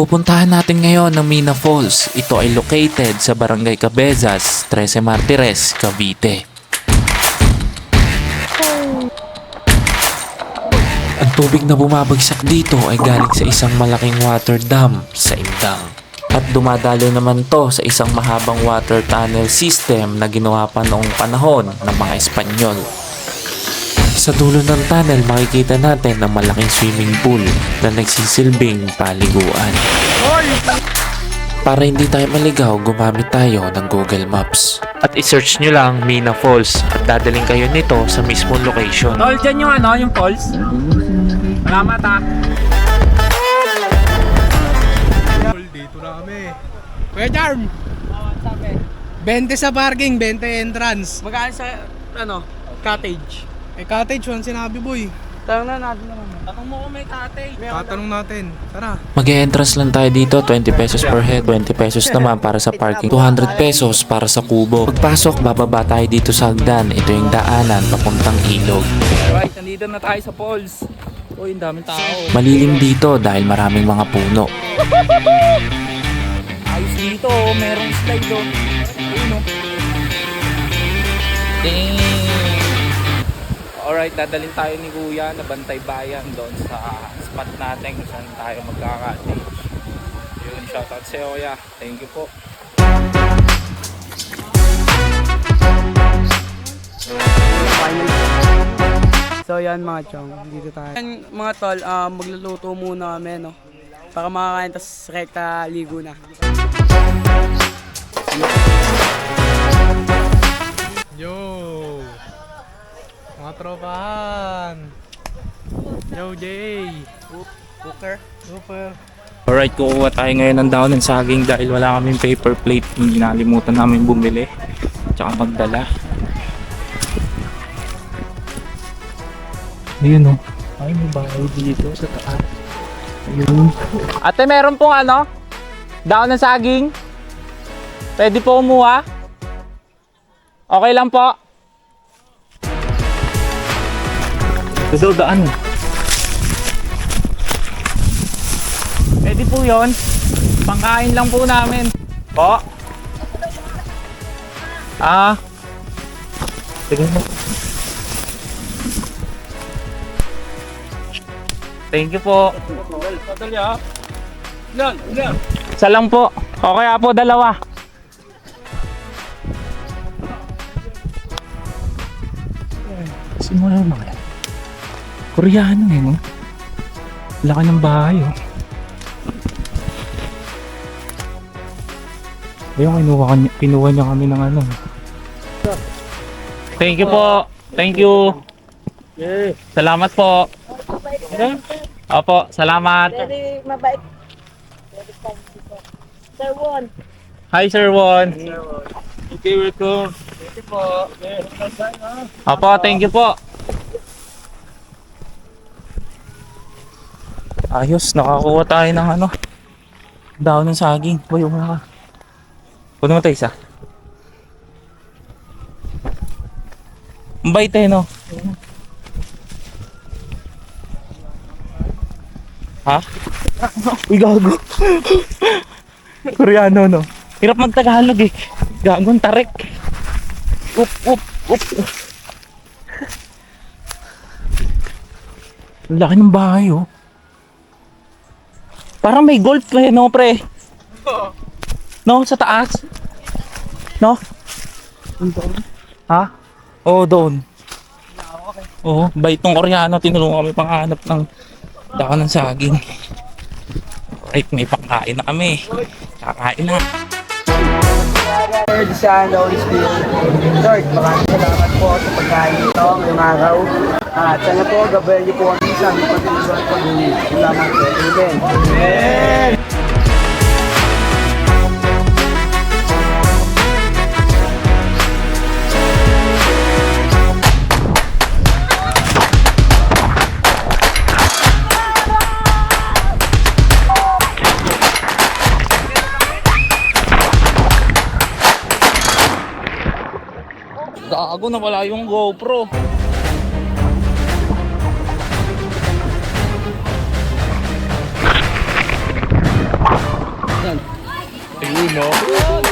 Pupuntahan natin ngayon ng Mina Falls. Ito ay located sa Barangay Cabezas, 13 Martires, Cavite. Ang tubig na bumabagsak dito ay galing sa isang malaking water dam sa Indang. At dumadalo naman to sa isang mahabang water tunnel system na ginawa pa noong panahon ng mga Espanyol. Sa dulo ng tunnel makikita natin ang malaking swimming pool na nagsisilbing paliguan. Para hindi tayo maligaw, gumamit tayo ng Google Maps. At isearch nyo lang Mina Falls at dadaling kayo nito sa mismong location. Tol, dyan yung ano, yung falls. Salamat ah. Dito na kami. Kuya Charm! 20 sa parking, 20 entrance. Magkaan sa, ano, cottage. Eh cottage, one sinabi boy. Tanong na natin naman. Tanong mo kung may cottage. Tatanong natin. Tara. Mag-entrance lang tayo dito, 20 pesos per head, 20 pesos naman para sa parking, 200 pesos para sa kubo. Pagpasok, bababa tayo dito sa hagdan. Ito yung daanan papuntang ilog. Alright, nandito na tayo sa falls. Uy, ang daming tao. Malilim dito dahil maraming mga puno. Ayos dito, oh. merong slide doon. Ayun oh. Dang. Alright, dadalhin tayo ni Kuya na bantay bayan doon sa spot natin kung saan tayo magka-cottage. Yun, shoutout sa iyo Kuya. Thank you po. So yan mga chong, dito tayo. Yan, mga tol, ah, magluluto muna kami, no? Para makakain, tapos rekta ligo na. Yo! Mga tropahan. Yo, Jay. Cooker. Super. Alright, kukuha tayo ngayon ng daon ng saging dahil wala kaming paper plate. Yung Ginalimutan namin bumili. Tsaka magdala. Ayun o. Ay, may bahay dito sa taas. Ayun. Ate, meron pong ano? Daon ng saging? Pwede po kumuha? Okay lang po. Ito daan. Pwede po yon. Pangkain lang po namin. Po. Ah. Sige mo. Thank you po. Isa lang po. O kaya po dalawa. Simula mga yan. Koreano eh, no? Laki ng bahay, oh. Ayun, kinuha, kanya, kinuha niya kami ng ano. Thank you po. Thank you. Salamat po. Opo, salamat. Very mabait. Very kind people. Sir Won, Hi, Sir Won. Okay, welcome. Thank you po. Opo, thank you po. Ayos, nakakuha tayo ng ano. Daon ng saging. Uy, umula ka. Puno mo tayo isa. Ang eh, no? Ha? Uy, gago. Koreano, no? Hirap magtagalog eh. Gagong tarik. Up, up, up. Ang laki ng bahay, oh. Parang may golf eh, no, pre? No, sa taas? No? Ha? Oo, doon. Oo, bait ng Koreano. Tinulungan kami panghanap ng dako ng saging. Right, may pangkain na kami. Kakain na. Lord, Son, Holy Spirit. Lord, maraming salamat po sa pagkain nito ngayong araw. At sana po, gabayan niyo po kami sa aming at pag-uwi. Salamat po. Amen. Amen. Gago na wala yung GoPro. Ayun, no?